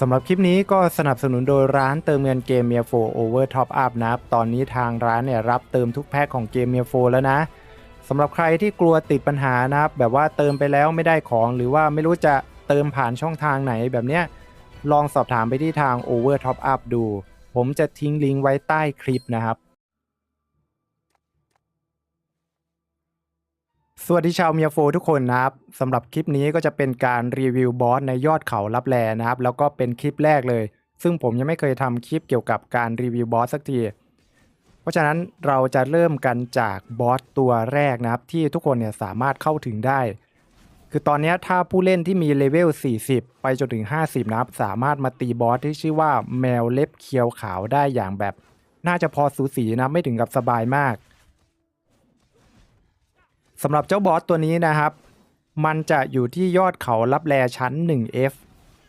สำหรับคลิปนี้ก็สนับสนุนโดยร้านเติมเงินเกมเมียโฟโอเวอร์ท็อปอัพนะครับ ตอนนี้ทางร้านเนี่ยรับเติมทุกแพ็คของเกมเมียโฟแล้วนะสำหรับใครที่กลัวติดปัญหานะครับ แบบว่าเติมไปแล้วไม่ได้ของ หรือว่าไม่รู้จะเติมผ่านช่องทางไหนแบบเนี้ยลองสอบถามไปที่ทาง Over Top Up ดู ผมจะทิ้งลิงก์ไว้ใต้คลิปนะครับ สวัสดีชาวเมียโฟทุกคนนะครับสำหรับคลิปนี้ก็จะเป็นการรีวิวบอสในยอดเขาลับแลนะครับ แล้วก็เป็นคลิปแรกเลย ซึ่งผมยังไม่เคยทำคลิปเกี่ยวกับการรีวิวบอสสักที เพราะฉะนั้นเราจะเริ่มกันจากบอสตัวแรกนะครับ ที่ทุกคนเนี่ยสามารถเข้าถึงได้ คือตอนนี้ถ้าผู้เล่นที่มีเลเวล 40 ไปจนถึง 50 นะครับ สามารถมาตีบอสที่ชื่อว่าแมวเล็บเคียวขาวได้อย่างแบบ น่าจะพอสูสีนะไม่ถึงกับสบายมาก สำหรับเจ้าบอสตัวนี้นะครับ มันจะอยู่ที่ยอดเขารับแลชั้น 1F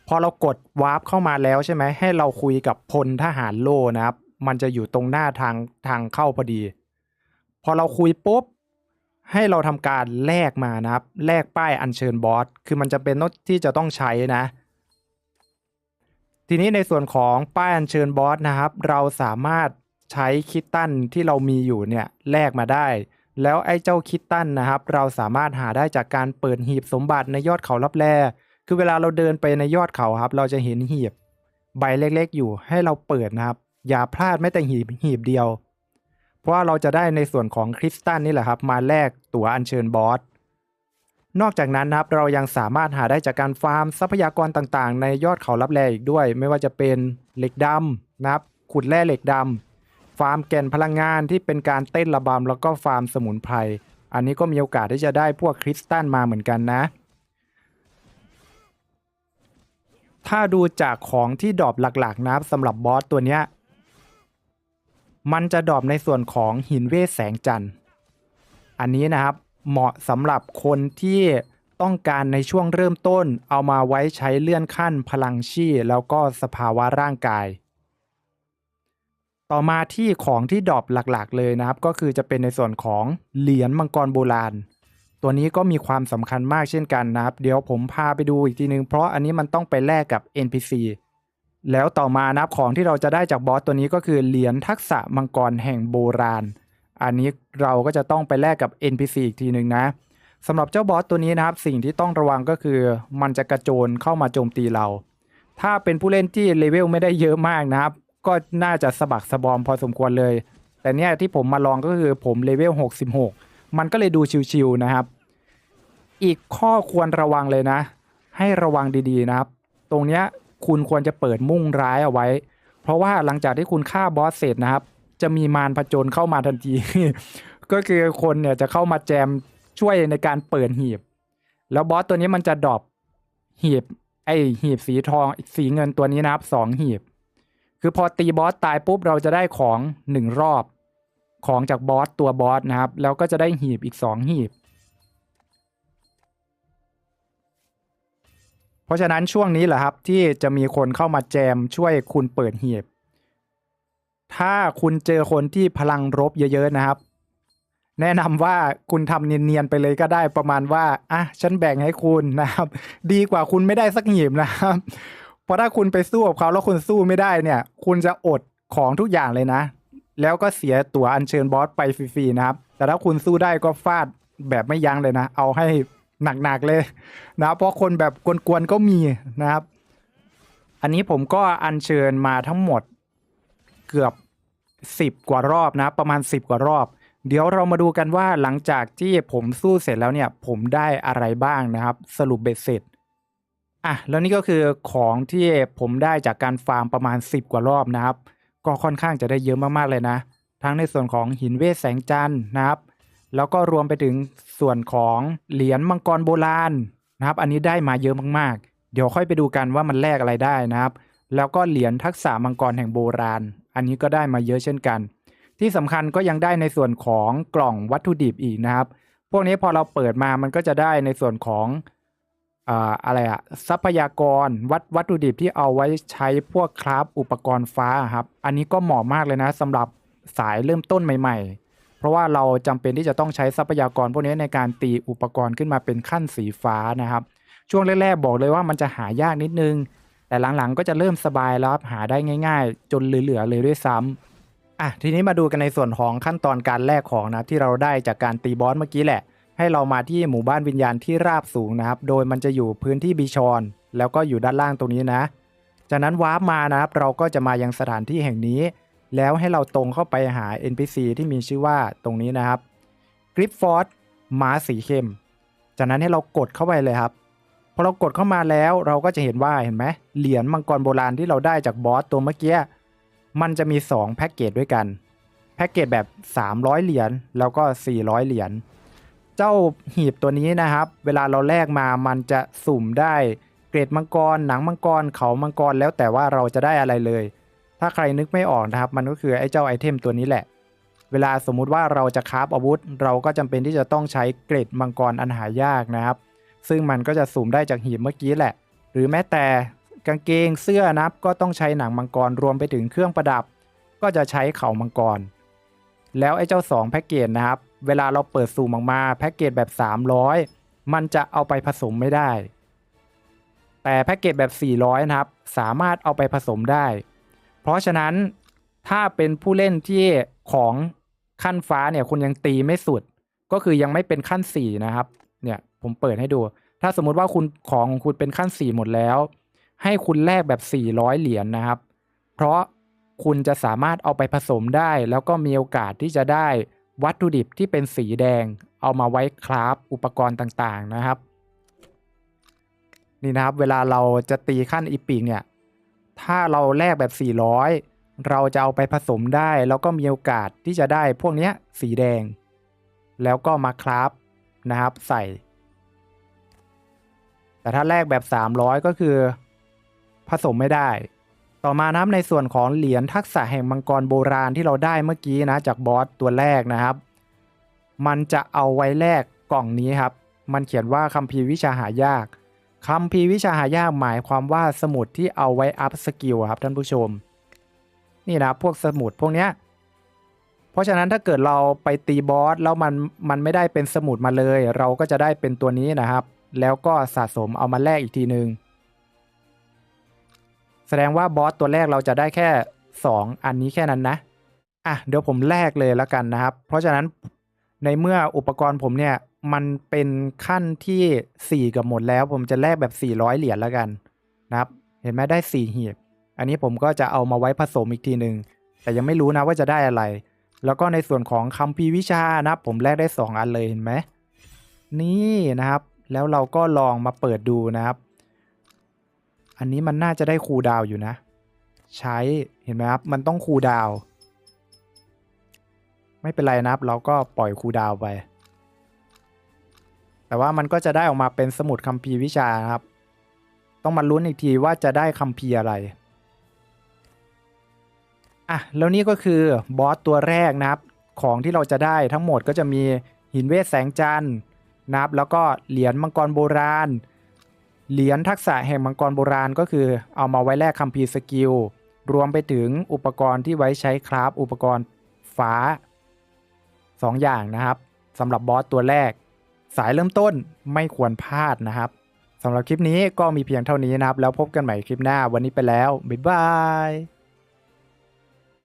พอเรากดวาร์ปเข้ามาแล้วใช่ไหมให้เราคุยกับพลทหารโลนะครับ มันจะอยู่ตรงหน้าทางทางเข้าพอดี พอเราคุยปุ๊บ ให้เราทำการแลกมานะครับแลกป้ายอัญเชิญบอสคือมันจะเป็นที่จะต้องใช้นะ ทีนี้ในส่วนของป้ายอัญเชิญบอสนะครับ เราสามารถใช้คิตตันที่เรามีอยู่เนี่ยแลกมาได้ แล้วไอ้เจ้าคิตตันนะครับ เราสามารถหาได้จากการเปิดหีบสมบัติในยอดเขาลับแลคือเวลาเราเดินไปในยอดเขาครับ เราจะเห็นหีบใบเล็กๆ อยู่ให้เราเปิดนะครับ อย่าพลาดแม้แต่หีบหีบเดียว เพราะว่าเราจะได้ในส่วนของคริสตัลนี่แหละครับ มาแลกตั๋วอัญเชิญบอสนอกจากนั้นนะครับเรายังสามารถหาได้จากการฟาร์มทรัพยากรต่างๆ ในยอดเขาลับแลอีกด้วย ไม่ว่าจะเป็นเหล็กดำนะครับขุดแร่เหล็กดำ ฟาร์มแก่นพลังงานที่เป็นการเต้นระบำแล้วก็ฟาร์มสมุนไพร อันนี้ก็มีโอกาสที่จะได้พวกคริสตัลมาเหมือนกันนะ ถ้าดูจากของที่ดรอปหลักๆนะสำหรับบอสตัวเนี้ย มันจะดรอปในส่วนของหินเวทแสงจันทร์ อันนี้นะครับเหมาะสำหรับคนที่ต้องการในช่วงเริ่มต้นเอามาไว้ใช้เลื่อนขั้นพลังชีแล้วก็สภาวะร่างกาย ต่อมาที่ของที่ดรอปหลักๆ เลยนะครับ ก็คือจะเป็นในส่วนของเหรียญมังกรโบราณ ตัวนี้ก็มีความสำคัญมากเช่นกันนะครับ เดี๋ยวผมพาไปดูอีกทีนึง เพราะอันนี้มันต้องไปแลกกับ NPC แล้วต่อมานะครับของที่เราจะได้จากบอสตัวนี้ก็คือเหรียญทักษะมังกรแห่งโบราณ อันนี้เราก็จะต้องไปแลกกับ NPC อีกทีหนึ่งนะสำหรับเจ้าบอสตัวนี้นะครับ สิ่งที่ต้องระวังก็คือ มันจะกระโจนเข้ามาโจมตีเรา ถ้าเป็นผู้เล่นที่เลเวลไม่ได้เยอะมากนะครับ ก็น่าจะสะบักสะบอมพอสมควรเลย แต่เนี่ยที่ผมมาลองก็คือผมเลเวล 66 มันก็เลยดูชิวๆนะครับ อีกข้อควรระวังเลยนะ ให้ระวังดีๆนะครับ ตรงเนี้ยคุณควรจะเปิดมุ่งร้ายเอาไว้ เพราะว่าหลังจากที่คุณฆ่าบอสเสร็จนะครับ จะมีมารผจญเข้ามาทันที ก็คือคนเนี่ยจะเข้ามาแจมช่วยในการเปิดหีบ แล้วบอสตัวนี้มันจะดรอปหีบไอหีบสีทองสีเงินตัวนี้นะครับสองหีบ คือพอตีบอสตายปุ๊บเราจะได้ของหนึ่งรอบ ของจากบอสตัวบอสนะครับ แล้วก็จะได้หีบอีกสองหีบ เพราะฉะนั้นช่วงนี้แหละครับที่จะมีคนเข้ามาแจมช่วยคุณเปิดหีบ ถ้าคุณเจอคนที่พลังรบเยอะๆนะครับ แนะนำว่าคุณทำเนียนๆไปเลยก็ได้ประมาณว่าอะฉันแบ่งให้คุณนะครับ ดีกว่าคุณไม่ได้สักหีบนะครับ เพราะถ้าคุณไปสู้กับเขาแล้วคุณสู้ไม่ได้เนี่ย คุณจะอดของทุกอย่างเลยนะ แล้วก็เสียตั๋วอัญเชิญบอสไปฟรีๆนะครับ แต่ถ้าคุณสู้ได้ก็ฟาดแบบไม่ยั้งเลยนะ เอาให้หนักๆเลยนะ เพราะคนแบบกวนๆก็มีนะครับ อันนี้ผมก็อัญเชิญมาทั้งหมดเกือบ10กว่ารอบนะ ประมาณ10กว่ารอบ เดี๋ยวเรามาดูกันว่าหลังจากที่ผมสู้เสร็จแล้วเนี่ย ผมได้อะไรบ้างนะครับ สรุปเบ็ดเสร็จ อะแล้วนี่ก็คือของที่ผมได้จากการฟาร์มประมาณ 10 กว่ารอบนะครับ ก็ค่อนข้างจะได้เยอะมากๆเลยนะ ทั้งในส่วนของหินเวทแสงจันทร์นะครับ แล้วก็รวมไปถึงส่วนของเหรียญมังกรโบราณนะครับ อันนี้ได้มาเยอะมากๆ เดี๋ยวค่อยไปดูกันว่ามันแลกอะไรได้นะครับ แล้วก็เหรียญทักษะมังกรแห่งโบราณ อันนี้ก็ได้มาเยอะเช่นกัน ที่สำคัญก็ยังได้ในส่วนของกล่องวัตถุดิบอีกนะครับ พวกนี้พอเราเปิดมามันก็จะได้ในส่วนของ อะไรอะทรัพยากรวัตวัตถุดิบที่เอาไว้ใช้พวกคราฟอุปกรณ์ฟ้าครับ อันนี้ก็เหมาะมากเลยนะสำหรับสายเริ่มต้นใหม่ ๆ เพราะว่าเราจำเป็นที่จะต้องใช้ทรัพยากรพวกนี้ในการตีอุปกรณ์ขึ้นมาเป็นขั้นสีฟ้านะครับ ช่วงแรกๆบอกเลยว่ามันจะหายากนิดนึง แต่หลังๆก็จะเริ่มสบายแล้วครับหาได้ง่าย ๆ จนเหลือๆเลยด้วยซ้ำอะทีนี้มาดูกันในส่วนของขั้นตอนการแลกของนะที่เราได้จากการตีบอสเมื่อกี้แหละ ให้เรามาที่หมู่บ้านวิญญาณที่ราบสูงนะครับ โดยมันจะอยู่พื้นที่บีชอน แล้วก็อยู่ด้านล่างตรงนี้นะ จากนั้นวาร์ปมานะครับ เราก็จะมายังสถานที่แห่งนี้ แล้วให้เราตรงเข้าไปหา NPC ที่มีชื่อว่าตรงนี้นะครับกริฟฟอร์ดม้าสีเข้ม จากนั้นให้เรากดเข้าไปเลยครับ พอเรากดเข้ามาแล้วเราก็จะเห็นว่าเห็นไหมเหรียญมังกรโบราณที่เราได้จากบอสตัวเมื่อกี้มันจะมี 2 แพ็กเกจด้วยกัน แพ็กเกจแบบ 300 เหรียญแล้วก็ 400 เหรียญ เจ้าหีบตัวนี้นะครับ เวลาเราแลกมามันจะสุ่มได้เกรดมังกร หนังมังกร เขามังกร แล้วแต่ว่าเราจะได้อะไรเลย ถ้าใครนึกไม่ออกนะครับ มันก็คือไอ้เจ้าไอเทมตัวนี้แหละ เวลาสมมุติว่าเราจะคราฟอาวุธ เราก็จำเป็นที่จะต้องใช้เกรดมังกรอันหายากนะครับ ซึ่งมันก็จะสุ่มได้จากหีบเมื่อกี้แหละ หรือแม้แต่กางเกงเสื้อนับก็ต้องใช้หนังมังกรรวมไปถึงเครื่องประดับ ก็จะใช้เขามังกร แล้วไอ้เจ้า 2 แพ็กเกจนะครับเวลาเราเปิดสุ่มออกมาแพ็กเกจแบบ 300 มันจะเอาไปผสมไม่ได้ แต่แพ็กเกจแบบ 400 นะครับ สามารถเอาไปผสมได้ เพราะฉะนั้นถ้าเป็นผู้เล่นที่ของขั้นฟ้าเนี่ยคุณยังตีไม่สุด ก็คือยังไม่เป็นขั้น 4 นะครับ เนี่ยผมเปิดให้ดู ถ้าสมมุติว่าคุณของของคุณเป็นขั้น 4 หมดแล้ว ให้คุณแลกแบบ 400 เหรียญนนะครับ เพราะคุณจะสามารถเอาไปผสมได้ แล้วก็มีโอกาสที่จะได้ วัตถุดิบที่เป็นสีแดงเอามาไว้คราฟอุปกรณ์ต่างๆนะครับ นี่นะครับ เวลาเราจะตีขั้นอีปิกเนี่ย ถ้าเราแลกแบบ 400 เราจะเอาไปผสมได้ แล้วก็มีโอกาสที่จะได้พวกเนี้ยสีแดง แล้วก็มาคราฟนะครับใส่ แต่ถ้าแลกแบบ 300 ก็คือ ผสมไม่ได้ ต่อมานะครับในส่วนของเหรียญทักษะแห่งมังกรโบราณที่เราได้เมื่อกี้นะจากบอสตัวแรกนะครับ มันจะเอาไว้แลกกล่องนี้ครับ มันเขียนว่าคัมภีร์วิชาหายากคัมภีร์วิชาหายากหมายความว่าสมุดที่เอาไว้อัพสกิลครับท่านผู้ชม นี่นะพวกสมุดพวกเนี้ยเพราะฉะนั้นถ้าเกิดเราไปตีบอสแล้วมันมันไม่ได้เป็นสมุดมาเลย เราก็จะได้เป็นตัวนี้นะครับ แล้วก็สะสมเอามาแลกอีกทีหนึ่ง แสดงว่าบอสตัวแรกเราจะได้แค่ 2 อันนี้แค่นั้นนะ อะ เดี๋ยวผมแลกเลยแล้วกันนะครับ เพราะฉะนั้นในเมื่ออุปกรณ์ผมเนี่ย มันเป็นขั้นที่ 4 กับหมดแล้ว ผมจะแลกแบบ 400 เหรียญแล้วกันนะครับ เห็นไหมได้ 4 หีบ อันนี้ผมก็จะเอามาไว้ผสมอีกทีหนึ่งแต่ยังไม่รู้นะว่าจะได้อะไร แล้วก็ในส่วนของคัมภีวิชานะครับผมแลกได้ 2 อันเลยเห็นไหมนี่นะครับ แล้วเราก็ลองมาเปิดดูนะครับ อันนี้มันน่าจะได้คูดาวอยู่นะ ใช้เห็นไหมครับ มันต้องคูดาว ไม่เป็นไรนะครับ เราก็ปล่อยคูดาวไป แต่ว่ามันก็จะได้ออกมาเป็นสมุดคัมภีร์วิชานะครับ ต้องมาลุ้นอีกทีว่าจะได้คัมภีร์อะไรอะแล้วนี่ก็คือบอสตัวแรกนะครับ ของที่เราจะได้ทั้งหมดก็จะมีหินเวทแสงจันทร์นะครับ แล้วก็เหรียญมังกรโบราณ เหรียญทักษะแห่งมังกรโบราณก็คือเอามาไว้แลกคัมภีร์สกิล รวมไปถึงอุปกรณ์ที่ไว้ใช้คราฟอุปกรณ์ฟ้า 2 อย่างนะครับสำหรับบอสตัวแรก สายเริ่มต้นไม่ควรพลาดนะครับสำหรับคลิปนี้ก็มีเพียงเท่านี้นะครับ แล้วพบกันใหม่คลิปหน้าวันนี้ไปแล้ว บ๊ายบาย